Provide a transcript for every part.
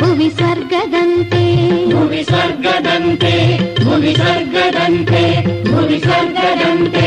ಭುವಿ ಸ್ವರ್ಗದಂತೆ ಭುವಿ ಸ್ವರ್ಗದಂತೆ ಭುವಿ ಸ್ವರ್ಗದಂತೆ ಭುವಿ ಸ್ವರ್ಗದಂತೆ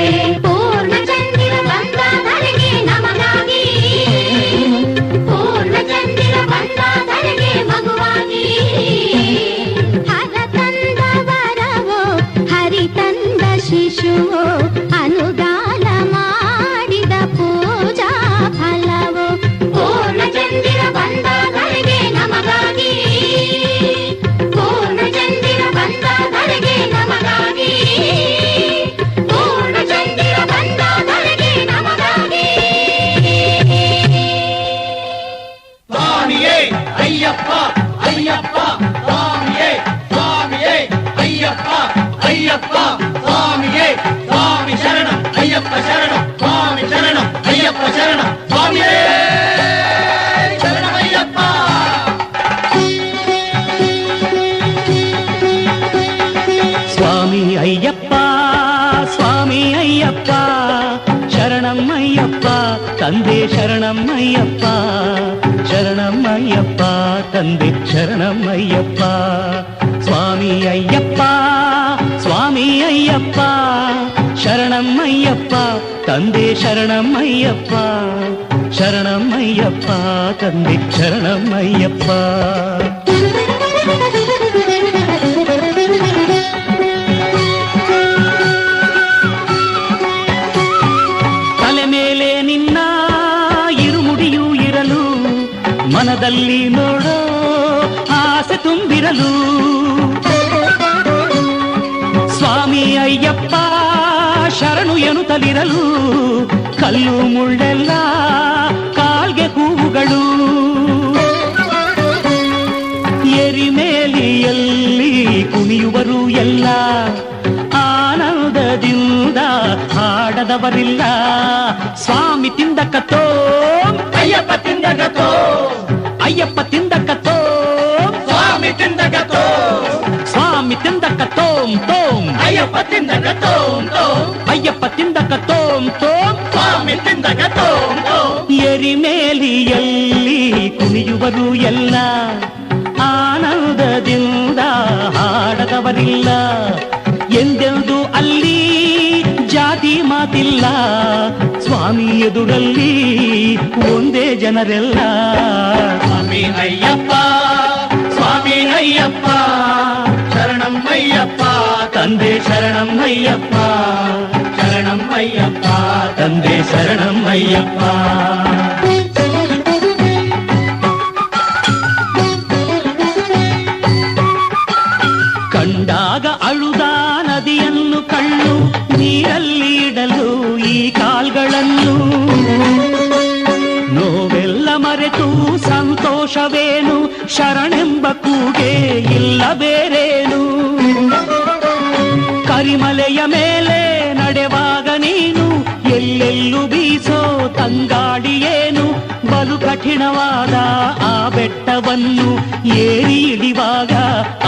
சுவாமி ஐயப்பா சுவாமி ஐயப்பா சரணம் ஐயப்பா தந்தே சரணம் ஐயப்பா சரணம் ஐயப்பா தந்தே சரணம் ஐயப்பா. ಕತ್ತಲಿರಲು ಕಲ್ಲು ಮುಳ್ಳೆಲ್ಲ ಕಾಲ್ಗೆ ಹೂವುಗಳು. ಎರಿಮೇಲಿಯಲ್ಲಿ ಕುಣಿಯುವರು ಎಲ್ಲ, ಆನಂದದಿಂದ ಹಾಡದವರಿಲ್ಲ. ಸ್ವಾಮಿ ತಿಂದ ಕತ್ತೋ, ಅಯ್ಯಪ್ಪ ತಿಂದ ಕತ್ತೋ, ಅಯ್ಯಪ್ಪ ತಿಂದ ಕತ್ತೋ, ಸ್ವಾಮಿ ತಿಂದ ಕತ್ತೋ, ಸ್ವಾಮಿ ತಿಂದ ಕತ್ತೋ ಅಯ್ಯಪ್ಪ ತಿಂದಾಗ ತೋಮ್ ತೋಮ್ ಅಯ್ಯಪ್ಪ ತಿಂದಾಗ ತೋಮ್ ತೋಮ್ ಸ್ವಾಮಿ ತಿಂದಾಗ ಎರಿ ಮೇಲಿಯಲ್ಲಿ ಕುಣಿಯುವರು ಎಲ್ಲ. ಆನಂದದಿಂದ ಹಾಡದವರಿಲ್ಲ. ಎಂದೆಂದು ಅಲ್ಲಿ ಜಾತಿ ಮಾತಿಲ್ಲ. ಸ್ವಾಮಿ ಎದುರಲ್ಲಿ ಒಂದೇ ಜನರೆಲ್ಲ. ಸ್ವಾಮಿ ಅಯ್ಯಪ್ಪ ಸ್ವಾಮಿ ಅಯ್ಯಪ್ಪ. శరణం ತಂದೆ ಶರಣಂ శరణం ಶರಣಂ శరణం ತಂದೆ ಶರಣಂ శరణం ಕಂಡಾಗ ಅಳುದ ನದಿಯನ್ನು ಕಣ್ಣು ನೀರಲ್ಲಿ ಇಡಲು ಈ ಕಾಲ್ಗಳನ್ನು. ನೋವೆಲ್ಲ ಮರೆತು ಸಂತೋಷವೇ ಶರಣೆಂಬ ಕೂಗೆ ಇಲ್ಲ ಬೇರೇನು ಕರಿಮಲೆಯ ಮೇಲೆ ನಡೆವಾಗ ನೀನು ಎಲ್ಲೆಲ್ಲೂ ಬೀಸೋ ತಂಗಾಡಿಯೇನು ಬಲು ಕಠಿಣವಾದ ಆ ಬೆಟ್ಟವನ್ನು ಏರಿ ಇಳಿವಾಗ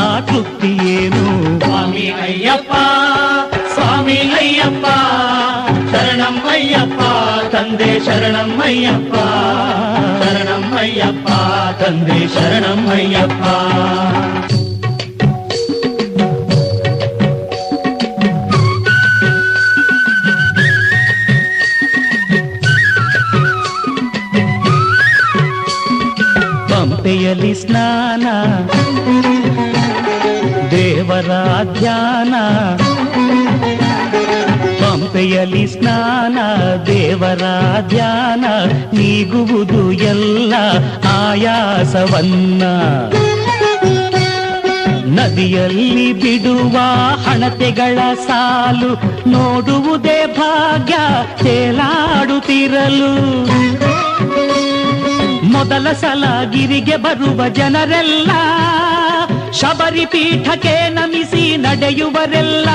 ಆ ತೃಪ್ತಿಯೇನು ಸ್ವಾಮಿ ಅಯ್ಯಪ್ಪ ಸ್ವಾಮಿ ಅಯ್ಯಪ್ಪ శరణం అయ్యప్ప తందే శరణం అయ్యప్ప తందే శరణం అయ్యప్ప ಪಂಪೆಯಲ್ಲಿ ಪಂಪೆಯಲ್ಲಿ ಸ್ನಾನ, ದೇವರ ಧ್ಯಾನ, ನೀಗುವುದು ಎಲ್ಲ ಆಯಾಸವನ್ನ. ನದಿಯಲ್ಲಿ ಬಿಡುವ ಹಣತೆಗಳ ಸಾಲು, ನೋಡುವುದೇ ಭಾಗ್ಯ, ತೇಲಾಡುತ್ತಿರಲು. ಮೊದಲ ಸಲ ಗಿರಿಗೆ ಬರುವ ಜನರೆಲ್ಲ ಶಬರಿ ಪೀಠಕ್ಕೆ ನಮಿಸಿ ನಡೆಯುವರೆಲ್ಲ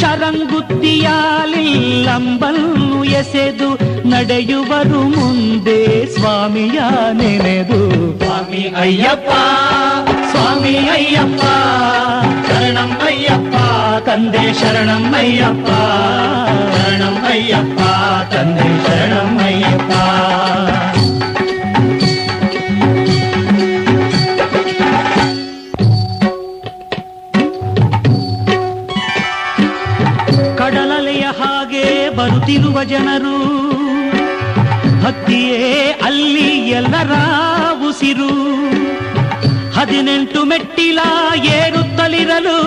ಶರಂಗುತ್ತಿಯಾಲಿ ಲಂಬಲ್ಲುಯಸೆದು ನಡೆಯುವರು ಮುಂದೆ ಸ್ವಾಮಿಯ ನೆನೆದು ಸ್ವಾಮಿ ಅಯ್ಯಪ್ಪ ಸ್ವಾಮಿ ಅಯ್ಯಪ್ಪ ಶರಣಂ ಅಯ್ಯಪ್ಪ ತಂದೆ ಶರಣಂ ಅಯ್ಯಪ್ಪ ಶರಣಂ ಅಯ್ಯಪ್ಪ ತಂದೆ ಶರಣಂ ಅಯ್ಯಪ್ಪ ಜನರು, ಹತ್ತಿಯೇ ಅಲ್ಲಿ ಎಲ್ಲರ ಉಸಿರು, ಹದಿನೆಂಟು ಮೆಟ್ಟಿಲ ಏರುತ್ತಲಿರಲು,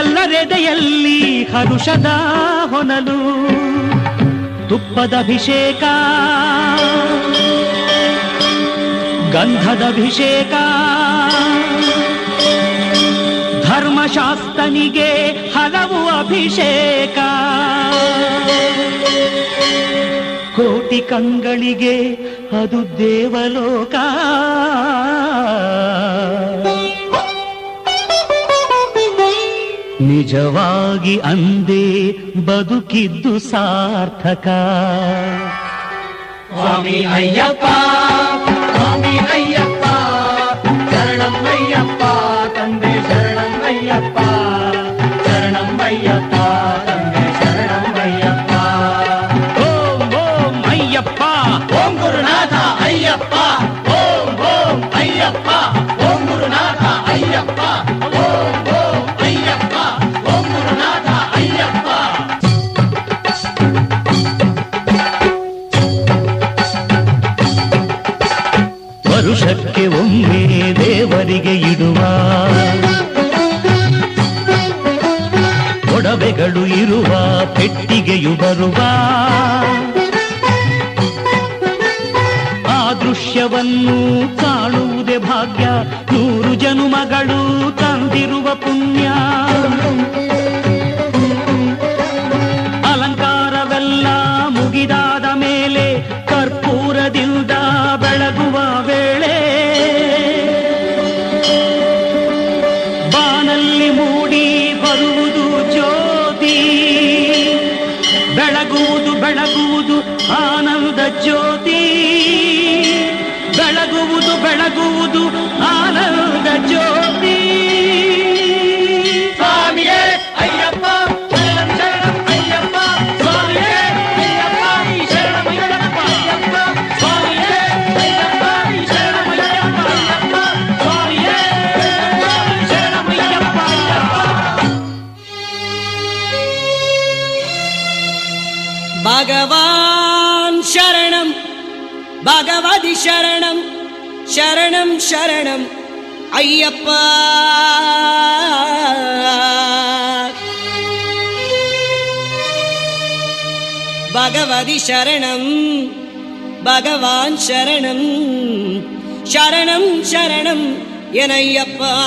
ಎಲ್ಲರೆದೆಯಲ್ಲಿ ಹರುಷದ ಹೊನಲು, ತುಪ್ಪದ ಅಭಿಷೇಕ, ಗಂಧದ ಅಭಿಷೇಕ, ಧರ್ಮಶಾಸ್ತ್ರನಿಗೆ ಹಲವು ಅಭಿಷೇಕ. ಕೋಟಿ ಕಂಗಳಿಗೆ ಅದು ದೇವಲೋಕ. ನಿಜವಾಗಿ ಅಂದೇ ಬದುಕಿದ್ದು ಸಾರ್ಥಕ. ಸ್ವಾಮಿ ಅಯ್ಯಪ್ಪ பகவதி சரணம் சரணம் சரணம். ஐயப்பா. பகவதி சரணம் பகவான் சரணம் சரணம் சரணம் என் ஐயப்பா.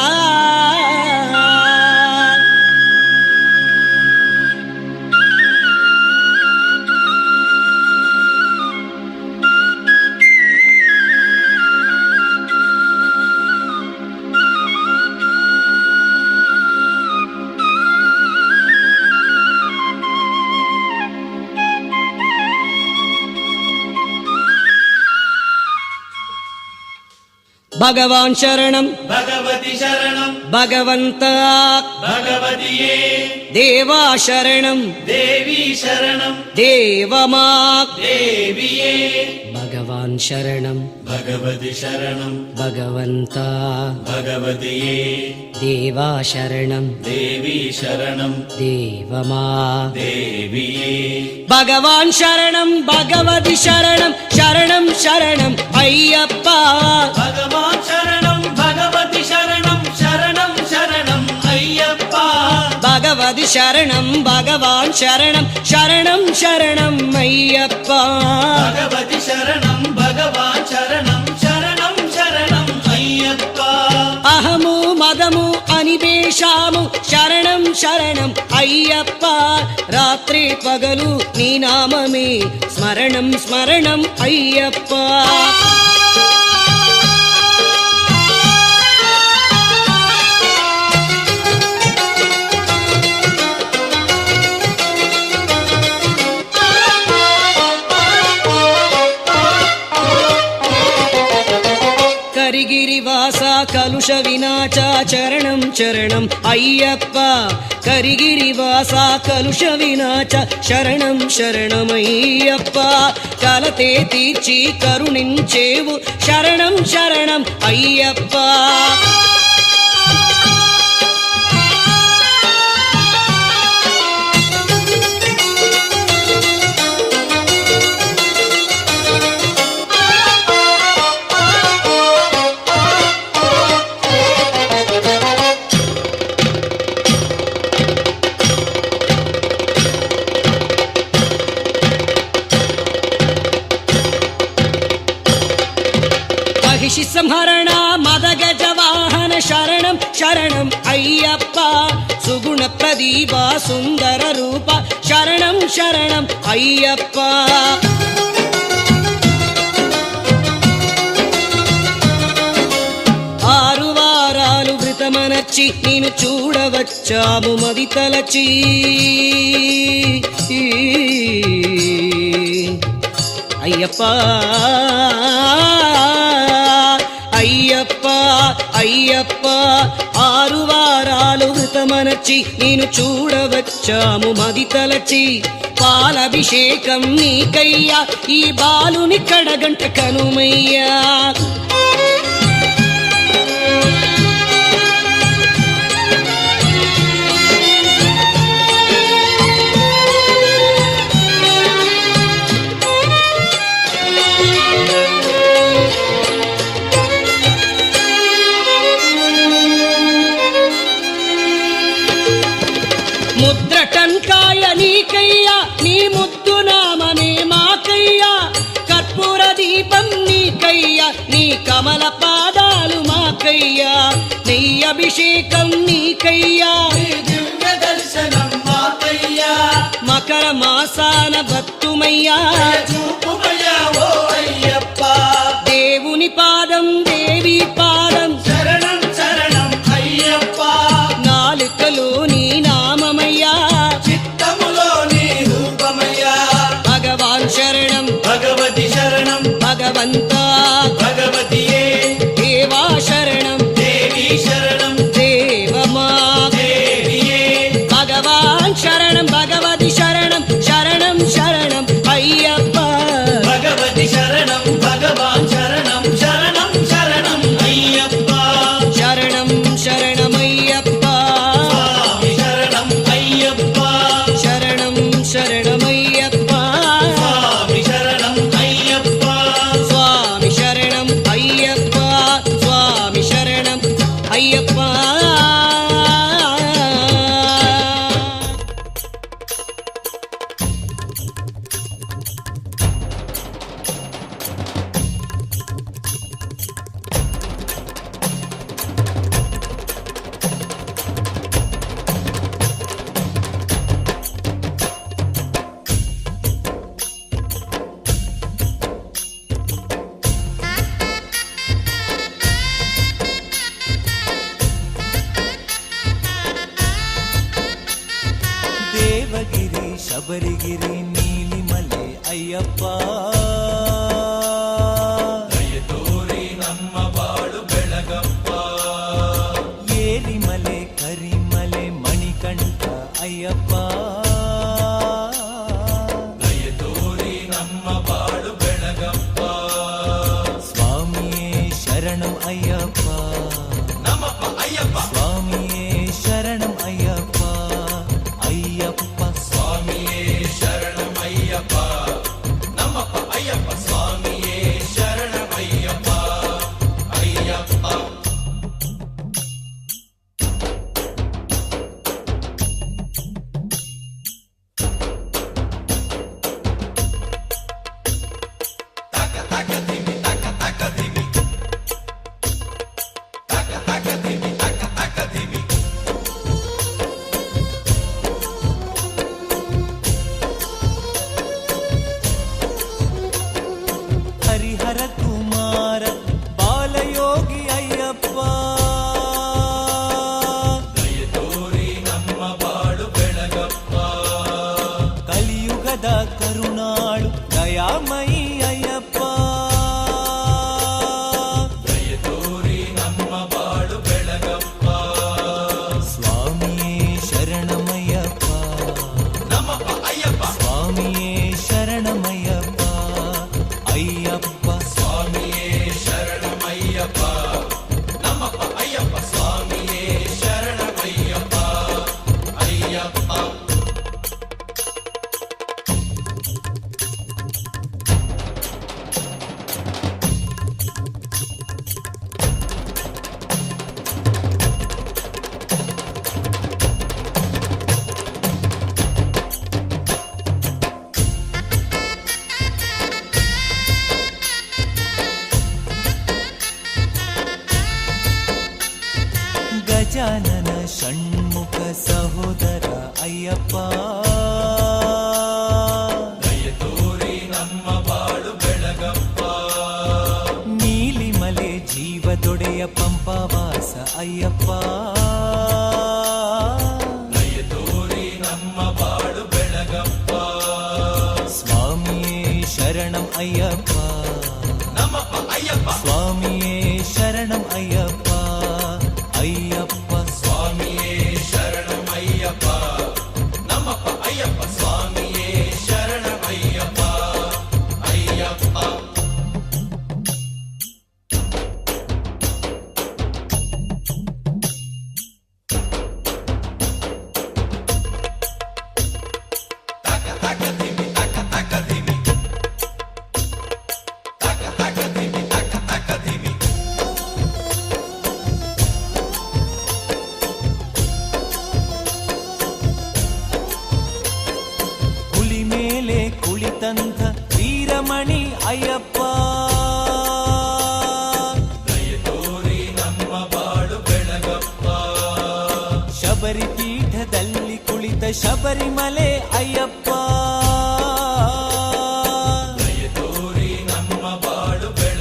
பகவான் சரணம். பகவதி சரணம். பகவந்தா. பகவதியே. தேவா சரணம். தேவி சரணம். தேவமா. தேவியே. பகவான் சரணம். भगवति शरणं भगवन्ता भगवति ये देवा शरणं देवी शरणं देवमा देवी भगवान् शरणं भगवति शरणं शरणं शरणम् अय्यप्पा भगवान् शरणं சரணம் பகவான் சரணம். சரணம் சரணம் ஐயப்பா. பகவதி சரணம் பகவான் சரணம். சரணம் சரணம் ஐயப்பா. அகமோ மதமோ அனிபேஷாமோ. சரணம் சரணம் ஐயப்பா. ராத்திரி பகலு நீ நாமமே. ஸ்மரணம் ஸ்மரணம் ஐயப்பா. అయ్యప్ప కలుష వినాచ చరణం చరణం అయ్యప్ప కరిగిరివాస కలుష వినాచ శరణం శరణమయ్యప్ప కలతే తీర్చి కరుణించేవు శరణం శరణం అయ్యప్ప. శరణం అయ్యప్ప సుగుణ ప్రదీప సుందర రూప శరణం శరణం అయ్యప్ప ఆరు వారాలు వృతమనచ్చి నేను చూడవచ్చాము మది తలచి అయ్యప్ప అయ్య అయ్యప్ప ఆరు వారాలు హృతమనచి నేను చూడవచ్చాము మది తలచి. పాలభిషేకం నీకయ్యా ఈ బాలుని కడగంట కనుమయ్యా. నీకయ్యా నీ ముద్దు నామనే మాకయ్యా. కర్పూర దీపం నీకయ్యా నీ కమల పాదాలు మాకయ్యా. నీ అభిషేకం నీకయ్యా. మకర మాసాన భక్తుమయ్యా இருக்கிறேன் सदा करुणा। ayyappa பாடுபட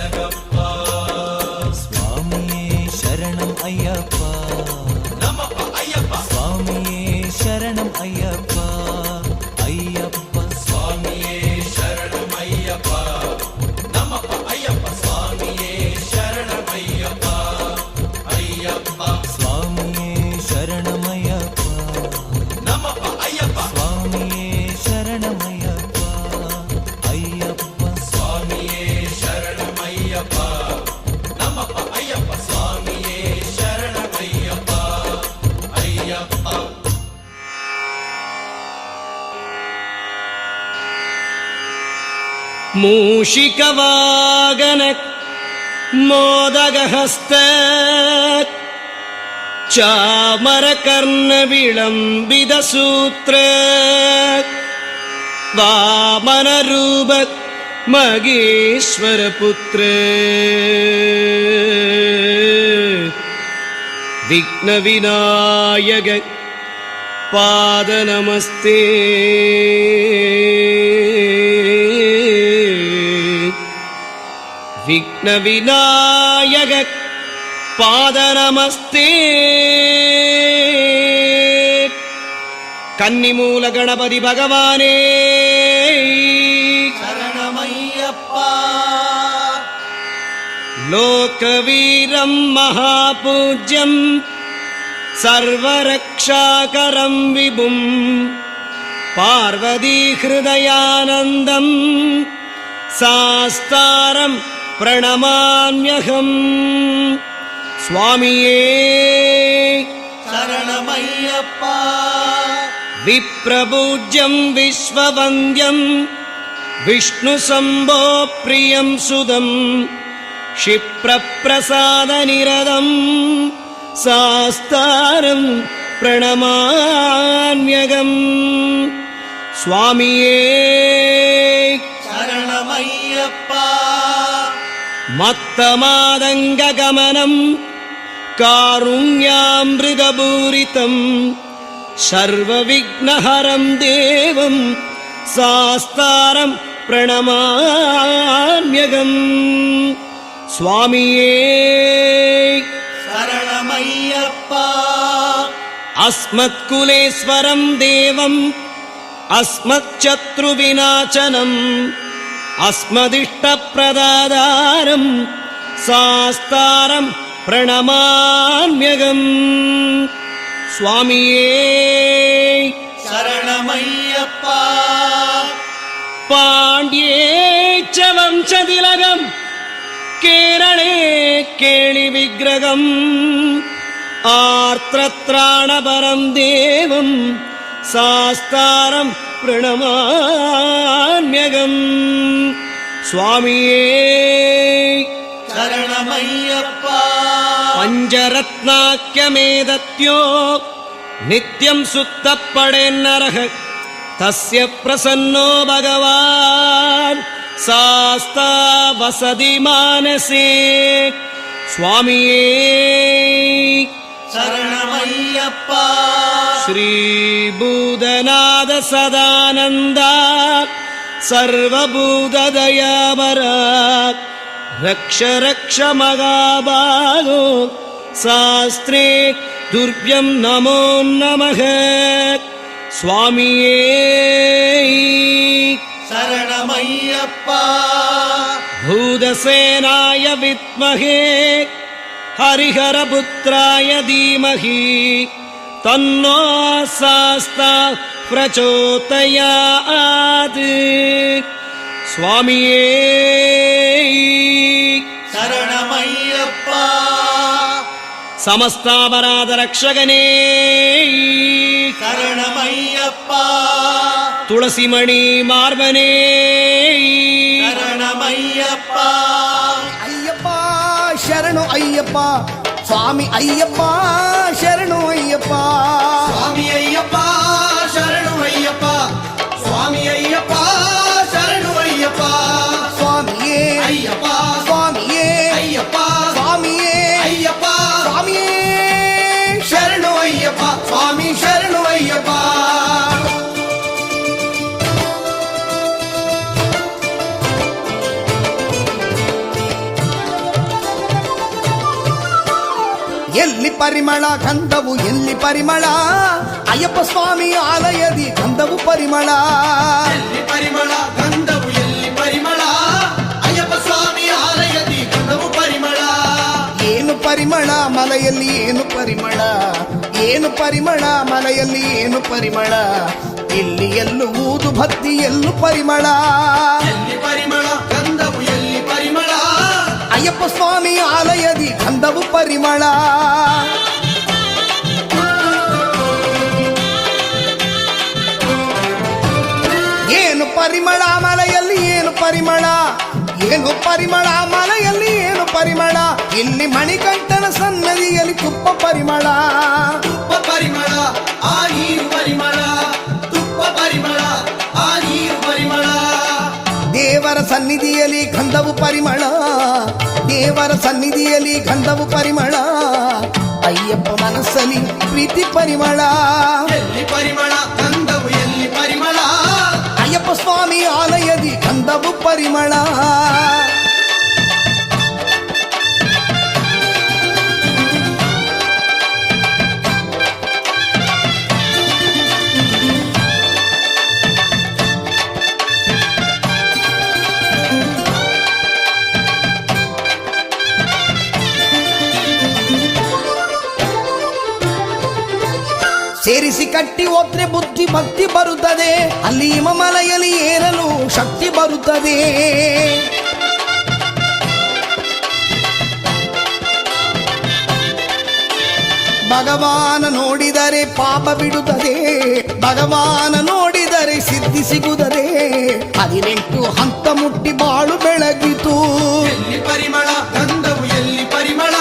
मूषिकवागन मोदगहस्त चामरकर्णविलम्बितसूत्र वामनरूप मगेश्वरपुत्र विघ्नविनायक पादनमस्ते விக்ன விநாயக பாதநமஸ்தே. கன்னிமூல கணபதி பகவானே. சரணமையப்பா. லோக வீரம் மகாபூஜ்யம். சர்வரக்ஷாகரம் விபும். பார்வதி ஹிருதயானந்தம். சாஸ்தாரம் பிரணமான்யகம் சுவாமியே. சரணமையப்பா. விப்ரபூஜ்யம் விஸ்வவந்தியம். விஷ்ணு சம்போ பிரியம் சுதம். क्षिप्रप्रसाद निरदम् सास्तारम् प्रणमान्यगम् स्वामिये மத்தமாதங்ககமனம் காருண்யாமிருதபூரிதம் சர்வவிக்னஹரம் தேவம் சாஸ்தாரம் பிரணமாமியகம். சுவாமியே சரணமையப்பா. அஸ்மத்குலேஸ்வரம் தேவம் அஸ்மச்சத்ருவிநாசனம் അസ്മദിഷ്ടപ്രദാതാരം സാസ്താരം പ്രണമാമ്യകം சுவாமியே சரணமையப்பா. பாண்டியேச்சவம் சதிலகம் கேரளே கேளி விக்கிரகம் ஆர்த்திராணபரம் தேவம் சாஸ்தாரம் பிரணமான்யகம் சுவாமியே. சரணமையப்பா. பஞ்சரத்னாக்கியமேதத்யோ. நித்தியம் சுத்தப்படேன் நரக. தஸ்ய பிரசன்னோ பகவான். சாஸ்தா வசதி மானசே. சுவாமியே. சரணமையப்பா. श्रीभूतनाद सदानन्दा सर्वभूतदयावरा रक्ष रक्ष महाबाहो शास्त्रे दुर्व्यं नमो नमः स्वामिये शरणमय्यप्पा भूतसेनाय विद्महे हरिहरपुत्राय धीमहि तन्नो सास्ता प्रचोदयात् स्वामिये शरणमय्यप्पा समस्तापराधरक्षगणे शरणमय्यप्पा तुलसीमणि मार्वने शरणमय्यप्पा अय्यप्पा शरणु अय्यप्पा स्वामि अय्यप्पा शरणु ஐயப்பா ಪರಿಮಳ ಗಂಧವು ಎಲ್ಲಿ ಪರಿಮಳ? ಅಯ್ಯಪ್ಪ ಸ್ವಾಮಿ ಆಲಯದಿ ಗಂಧವು ಪರಿಮಳ. ಪರಿಮಳ ಗಂಧವು ಎಲ್ಲಿ ಪರಿಮಳ? ಅಯ್ಯಪ್ಪ ಸ್ವಾಮಿ ಆಲಯದಿ ಗಂಧವು ಪರಿಮಳ. ಏನು ಪರಿಮಳ ಮಲೆಯಲ್ಲಿ ಏನು ಪರಿಮಳ? ಏನು ಪರಿಮಳ ಮಲೆಯಲ್ಲಿ ಏನು ಪರಿಮಳ? ಇಲ್ಲಿ ಎಲ್ಲೂ ಊದು ಭಕ್ತಿ ಎಲ್ಲೂ ಪರಿಮಳ ಪರಿಮಳ ಗಂಧವು ಅಯ್ಯಪ್ಪ ಸ್ವಾಮಿ ಆಲಯದಿ ಗಂಧವು ಪರಿಮಳ ಏನು ಪರಿಮಳ ಮಲೆಯಲ್ಲಿ ಏನು ಪರಿಮಳ ಏನು ಪರಿಮಳ ಮಲೆಯಲ್ಲಿ ಏನು ಪರಿಮಳ ಇಲ್ಲಿ ಮಣಿಕಂಠನ ಸನ್ನದಿಯಲ್ಲಿ ತುಪ್ಪ ಪರಿಮಳ ತುಪ್ಪ ಪರಿಮಳ ಆ ನೀರು ಪರಿಮಳ ತುಪ್ಪ ಪರಿಮಳ ಆ ನೀರು ಪರಿಮಳ ದೇವರ ಸನ್ನಿಧಿಯಲ್ಲಿ ಗಂಧವು ಪರಿಮಳ ದೇವರ ಸನ್ನಿಧಿಯಲ್ಲಿ ಗಂಧವು ಪರಿಮಳ ಅಯ್ಯಪ್ಪ ಮನಸ್ಸಲ್ಲಿ ಪ್ರೀತಿ ಪರಿಮಳ ಎಲ್ಲಿ ಪರಿಮಳ ಗಂಧವು ಎಲ್ಲಿ ಪರಿಮಳ ಅಯ್ಯಪ್ಪ ಸ್ವಾಮಿ ಆಲಯದಿ ಗಂಧವು ಪರಿಮಳ ಸೇರಿಸಿ ಕಟ್ಟಿ ಹೋದ್ರೆ ಬುದ್ಧಿ ಭಕ್ತಿ ಬರುತ್ತದೆ. ಅಲ್ಲಿ ಹಿಮಮಲೆಯಲ್ಲಿ ಏರಲು ಶಕ್ತಿ ಬರುತ್ತದೆ. ಭಗವಾನ ನೋಡಿದರೆ ಪಾಪ ಬಿಡುತ್ತದೆ. ಭಗವಾನ ನೋಡಿದರೆ ಸಿದ್ಧಿ ಸಿಗುತ್ತದೆ. ಹದಿನೆಂಟು ಹಂತ ಮುಟ್ಟಿ ಬಾಳು ಬೆಳಗಿತು. ಎಲ್ಲಿ ಪರಿಮಳ? ಗಂಧವು ಎಲ್ಲಿ ಪರಿಮಳ?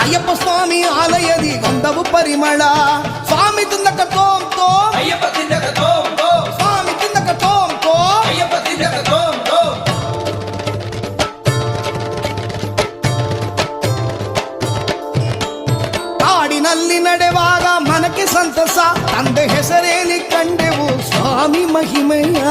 ಅಯ್ಯಪ್ಪ ಸ್ವಾಮಿ ಆಲಯದಿ ಗಂಧವು ಪರಿಮಳ. ಸ್ವಾಮಿ ತಿಂದಕ ತೋಂ ತೋಂ ಅಯ್ಯಪ್ಪ ತಿಂದಕ ತೋಂ ತೋಂ ಸ್ವಾಮಿ ತಿಂದಕ ತೋಂ ತೋಂ ಅಯ್ಯಪ್ಪ ತಿಂದಕ ತೋಂ ತೋಂ ಕಾಡಿನಲ್ಲಿ ನಡೆವಾಗ ಮನಕ್ಕೆ ಸಂತಸ ತಂದೆ ಹೆಸರೇಲಿ ಕಂಡೆವು ಸ್ವಾಮಿ ಮಹಿಮೆಯ